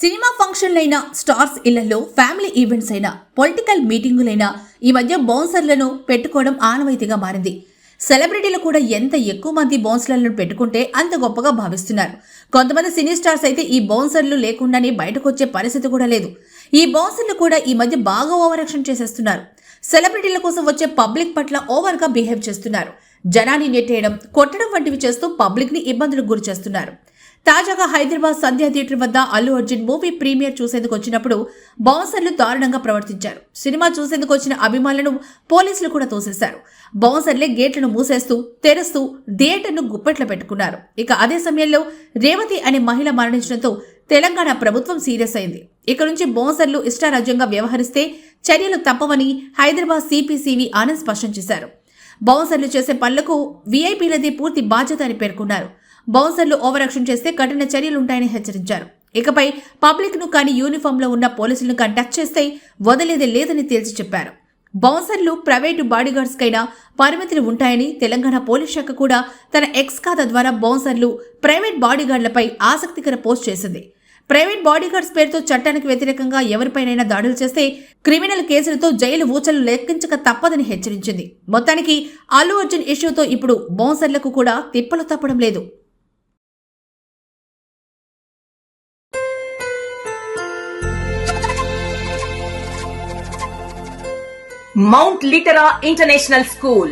Cinema ఫంక్షన్లైనా stars ఇళ్ళలో family events అయినా పొలిటికల్ మీటింగులైనా ఈ మధ్య బౌన్సర్లను పెట్టుకోవడం ఆనవాయితీగా మారింది. సెలబ్రిటీలు కూడా ఎంత ఎక్కువ మంది బౌన్సర్లను పెట్టుకుంటే అంత గొప్పగా భావిస్తున్నారు. కొంతమంది సినీ స్టార్స్ అయితే ఈ బౌన్సర్లు లేకుండానే బయటకు వచ్చే పరిస్థితి కూడా లేదు. ఈ బౌన్సర్లు కూడా ఈ మధ్య బాగా ఓవరాక్షన్ చేసేస్తున్నారు. సెలబ్రిటీల కోసం వచ్చే పబ్లిక్ పట్ల ఓవర్గా బిహేవ్ చేస్తున్నారు. జనాన్ని నెట్టేయడం కొట్టడం వంటివి చేస్తూ పబ్లిక్ని ఇబ్బందులకు గురి చేస్తున్నారు. తాజాగా హైదరాబాద్ సంధ్యా థియేటర్ వద్ద అల్లు అర్జున్ మూవీ ప్రీమియర్ చూసేందుకు వచ్చినప్పుడు బౌన్సర్లు దారుణంగా ప్రవర్తించారు. సినిమా చూసేందుకు వచ్చిన అభిమానులను పోలీసులు కూడా తోసేశారు. బౌన్సర్లే గేట్లను మూసేస్తూ తెరుస్తూ థియేటర్ను గుప్పెట్లు పెట్టుకున్నారు. ఇక అదే సమయంలో రేవతి అనే మహిళ మరణించడంతో తెలంగాణ ప్రభుత్వం సీరియస్ అయింది. ఇక నుంచి బౌన్సర్లు ఇష్టారాజ్యంగా వ్యవహరిస్తే చర్యలు తప్పవని హైదరాబాద్ సిపిసివి ఆనంద్ స్పష్టం చేశారు. బౌన్సర్లు చేసే పనులకు వీఐపీలదే పూర్తి బాధ్యత అని పేర్కొన్నారు. బౌన్సర్లు ఓవరాక్షన్ చేస్తే కఠిన చర్యలుంటాయని హెచ్చరించారు. ఇకపై పబ్లిక్ను కానీ యూనిఫామ్లో ఉన్న పోలీసులను కానీ టచ్ చేస్తే వదిలేదే లేదని తేల్చి చెప్పారు. బౌన్సర్లు ప్రైవేటు బాడీగార్డ్స్కైనా పరిమితులు ఉంటాయని తెలంగాణ పోలీస్ శాఖ కూడా తన ఎక్స్ ఖాతా ద్వారా బౌన్సర్లు ప్రైవేట్ బాడీగార్డులపై ఆసక్తికర పోస్ట్ చేసింది. ప్రైవేట్ బాడీగార్డ్స్ పేరుతో చట్టానికి వ్యతిరేకంగా ఎవరిపైనైనా దాడులు చేస్తే క్రిమినల్ కేసులతో జైలు ఊచలు లెక్కించక తప్పదని హెచ్చరించింది. మొత్తానికి అల్లు అర్జున్ ఇష్యూతో ఇప్పుడు బౌన్సర్లకు కూడా తిప్పలు తప్పడం లేదు. Mount Litera International School.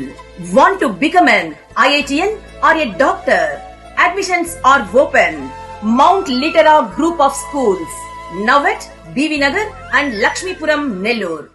Want to become an IITN or a doctor? Admissions are open. Mount Litera Group of Schools. At BV Nagar and Lakshmipuram, Nellore.